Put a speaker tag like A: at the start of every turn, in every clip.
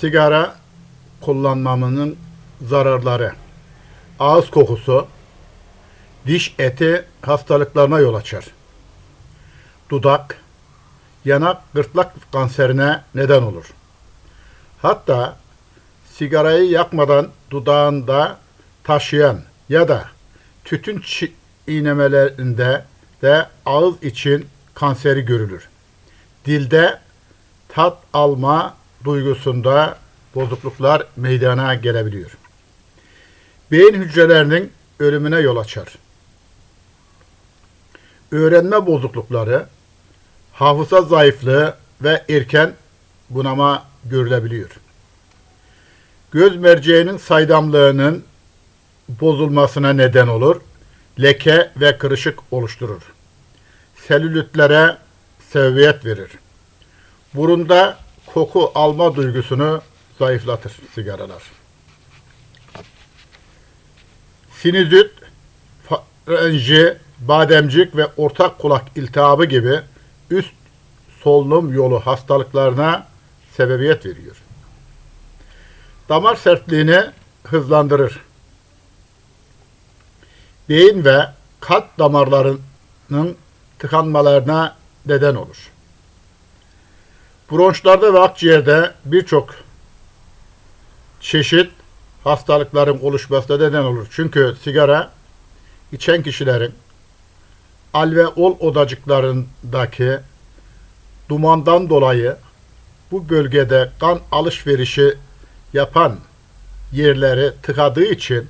A: sigara kullanmamının zararları, ağız kokusu, diş eti hastalıklarına yol açar. Dudak, yanak, gırtlak kanserine neden olur. Hatta sigarayı yakmadan dudağında taşıyan ya da tütün iğnemelerinde de ağız için kanseri görülür. Dilde tat alma duygusunda bozukluklar meydana gelebiliyor. Beyin hücrelerinin ölümüne yol açar. Öğrenme bozuklukları, hafıza zayıflığı ve erken bunama görülebiliyor. Göz merceğinin saydamlığının bozulmasına neden olur, leke ve kırışık oluşturur. Selülitlere sebebiyet verir. Burunda koku alma duygusunu zayıflatır sigaralar. Sinüzit, farenji, bademcik ve ortak kulak iltihabı gibi üst solunum yolu hastalıklarına sebebiyet veriyor. Damar sertliğini hızlandırır. Beyin ve kalp damarlarının tıkanmalarına neden olur. Bronşlarda ve akciğerde birçok çeşit hastalıkların oluşmasına neden olur. Çünkü sigara içen kişilerin alveol odacıklarındaki dumandan dolayı bu bölgede kan alışverişi yapan yerleri tıkadığı için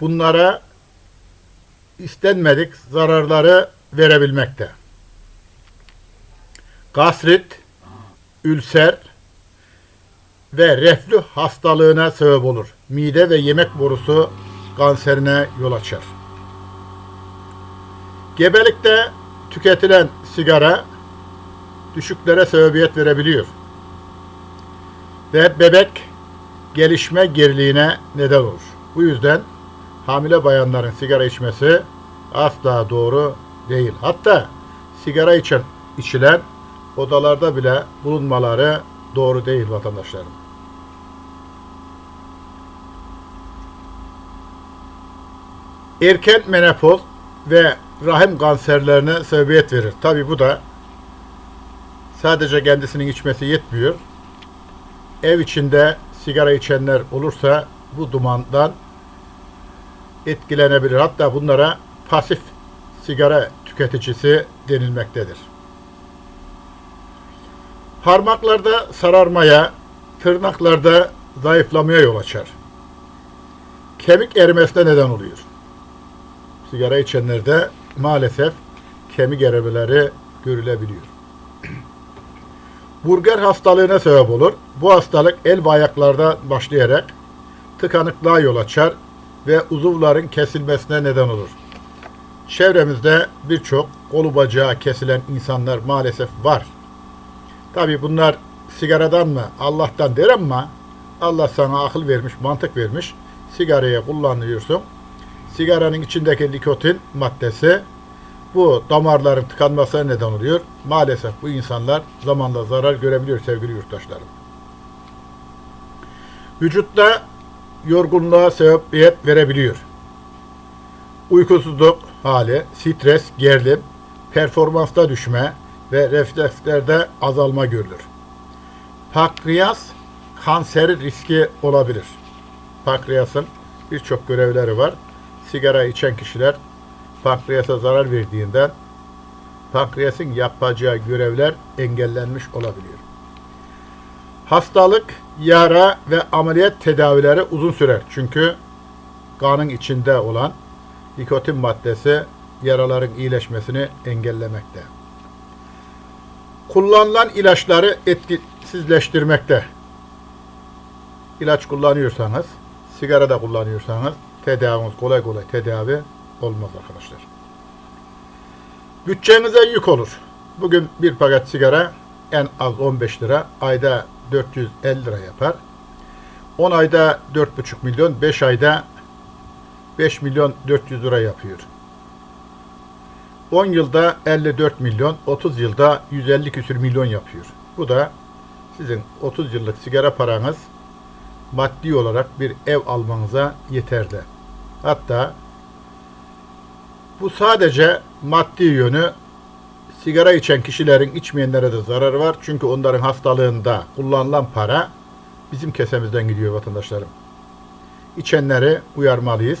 A: bunlara istenmedik zararları verebilmekte. Gastrit, ülser ve reflü hastalığına sebep olur. Mide ve yemek borusu kanserine yol açar. Gebelikte tüketilen sigara düşüklere sebebiyet verebiliyor. Ve bebek gelişme geriliğine neden olur. Bu yüzden hamile bayanların sigara içmesi asla doğru değil. Hatta sigara içen içilen odalarda bile bulunmaları doğru değil vatandaşlarım. Erken menopoz ve rahim kanserlerine sebebiyet verir. Tabi bu da sadece kendisinin içmesi yetmiyor. Ev içinde sigara içenler olursa bu dumandan etkilenebilir. Hatta bunlara pasif sigara tüketicisi denilmektedir. Parmaklarda sararmaya, tırnaklarda zayıflamaya yol açar. Kemik erimesine neden oluyor. Sigara içenlerde maalesef kemik erimeleri görülebiliyor. Burger hastalığına sebep olur. Bu hastalık el ve ayaklarda başlayarak tıkanıklığa yol açar ve uzuvların kesilmesine neden olur. Çevremizde birçok kolu bacağı kesilen insanlar maalesef var. Tabi bunlar sigaradan mı Allah'tan der ama Allah sana akıl vermiş, mantık vermiş. Sigarayı kullanıyorsun. Sigaranın içindeki nikotin maddesi bu damarların tıkanmasına neden oluyor. Maalesef bu insanlar zamanla zarar görebiliyor sevgili yurttaşlarım. Vücutta yorgunluğa sebebiyet verebiliyor. Uykusuzluk hali, stres, gerilim, performansta düşme ve reflekslerde azalma görülür. Pankreas kanseri riski olabilir. Pankreasın birçok görevleri var. Sigara içen kişiler pankreasa zarar verdiğinden pankreasın yapacağı görevler engellenmiş olabiliyor. Hastalık, yara ve ameliyat tedavileri uzun sürer. Çünkü kanın içinde olan nikotin maddesi yaraların iyileşmesini engellemekte. Kullanılan ilaçları etkisizleştirmekte. İlaç kullanıyorsanız, sigara da kullanıyorsanız tedaviniz kolay kolay tedavi olmaz arkadaşlar. Bütçenize yük olur. Bugün bir paket sigara en az 15 lira, ayda 450 lira yapar. 10 ayda 4,5 milyon, 5 ayda 5 milyon 400 lira yapıyor. 10 yılda 54 milyon, 30 yılda 150 küsür milyon yapıyor. Bu da sizin 30 yıllık sigara paranız maddi olarak bir ev almanıza yeterli. Hatta bu sadece maddi yönü sigara içen kişilerin içmeyenlere de zararı var. Çünkü onların hastalığında kullanılan para bizim kesemizden gidiyor vatandaşlarım. İçenleri uyarmalıyız.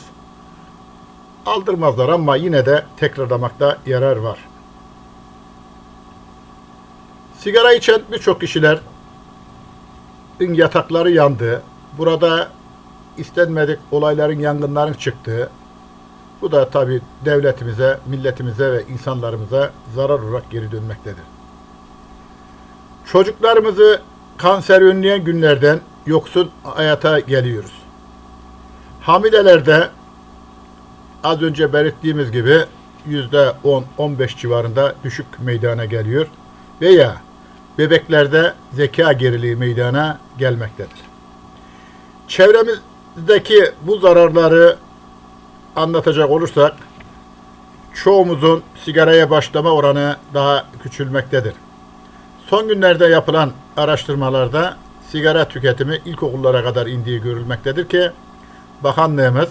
A: Aldırmazlar ama yine de tekrarlamakta yarar var. Sigara içen birçok kişiler yatakları yandı. Burada istenmedik olayların, yangınların çıktığı. Bu da tabi devletimize, milletimize ve insanlarımıza zarar olarak geri dönmektedir. Çocuklarımızı kanser önleyen günlerden yoksun hayata geliyoruz. Hamilelerde az önce belirttiğimiz gibi yüzde 10-15 civarında düşük meydana geliyor veya bebeklerde zeka geriliği meydana gelmektedir. Çevremizdeki bu zararları anlatacak olursak çoğumuzun sigaraya başlama oranı daha küçülmektedir. Son günlerde yapılan araştırmalarda sigara tüketimi ilkokullara kadar indiği görülmektedir ki bakanlığımız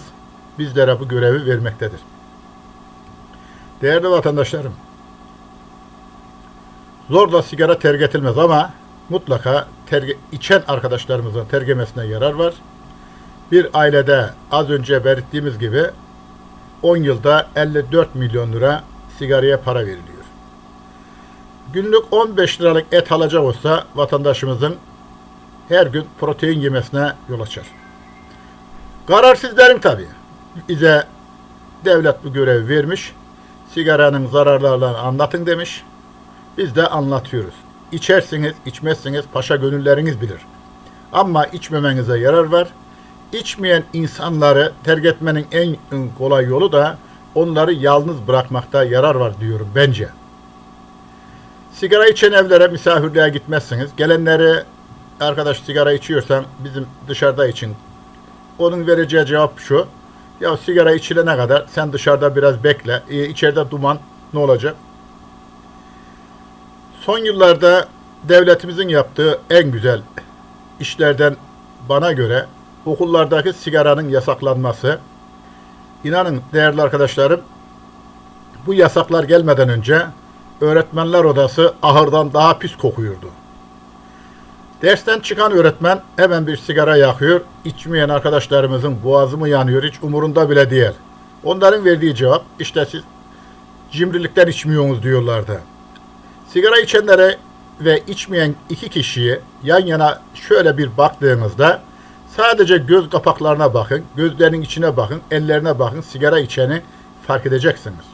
A: bizlere bu görevi vermektedir. Değerli vatandaşlarım, zorla sigara terk edilmez ama mutlaka terge, içen arkadaşlarımızın tergemesine yarar var. Bir ailede az önce belirttiğimiz gibi 10 yılda 54 milyon lira sigaraya para veriliyor. Günlük 15 liralık et alacak olsa vatandaşımızın her gün protein yemesine yol açar. Karar sizlerin tabii. Bize devlet bu görevi vermiş. Sigaranın zararlarını anlatın demiş. Biz de anlatıyoruz. İçersiniz, içmezsiniz paşa gönülleriniz bilir. Ama içmemenize yarar var. İçmeyen insanları terk etmenin en kolay yolu da onları yalnız bırakmakta yarar var diyorum bence. Sigara içen evlere misafirliğe gitmezsiniz. Gelenleri arkadaş sigara içiyorsan bizim dışarıda için. Onun vereceği cevap şu. Ya sigara içilene kadar sen dışarıda biraz bekle. E, içeride duman ne olacak? Son yıllarda devletimizin yaptığı en güzel işlerden bana göre okullardaki sigaranın yasaklanması. İnanın değerli arkadaşlarım bu yasaklar gelmeden önce öğretmenler odası ahırdan daha pis kokuyordu. Dersten çıkan öğretmen hemen bir sigara yakıyor. İçmeyen arkadaşlarımızın boğazı mı yanıyor hiç umurunda bile değil. Onların verdiği cevap işte siz cimrilikten içmiyorsunuz diyorlardı. Sigara içenlere ve içmeyen iki kişiyi yan yana şöyle bir baktığınızda sadece göz kapaklarına bakın, gözlerinin içine bakın, ellerine bakın, sigara içeni fark edeceksiniz.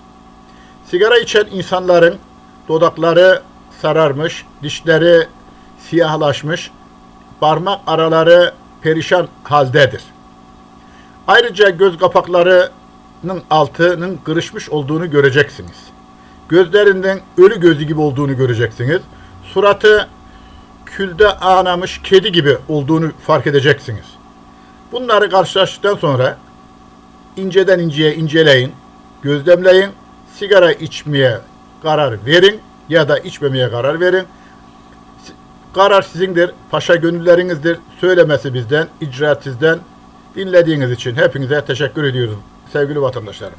A: Sigara içen insanların dudakları sararmış, dişleri siyahlaşmış, parmak araları perişan haldedir. Ayrıca göz kapaklarının altının kırışmış olduğunu göreceksiniz. Gözlerinden ölü gözü gibi olduğunu göreceksiniz. Suratı külde ağnamış kedi gibi olduğunu fark edeceksiniz. Bunları karşılaştıktan sonra inceden inceye inceleyin, gözlemleyin, sigara içmeye karar verin ya da içmemeye karar verin. Karar sizindir, paşa gönüllerinizdir. Söylemesi bizden, icraat sizden. Dinlediğiniz için hepinize teşekkür ediyorum sevgili vatandaşlarım.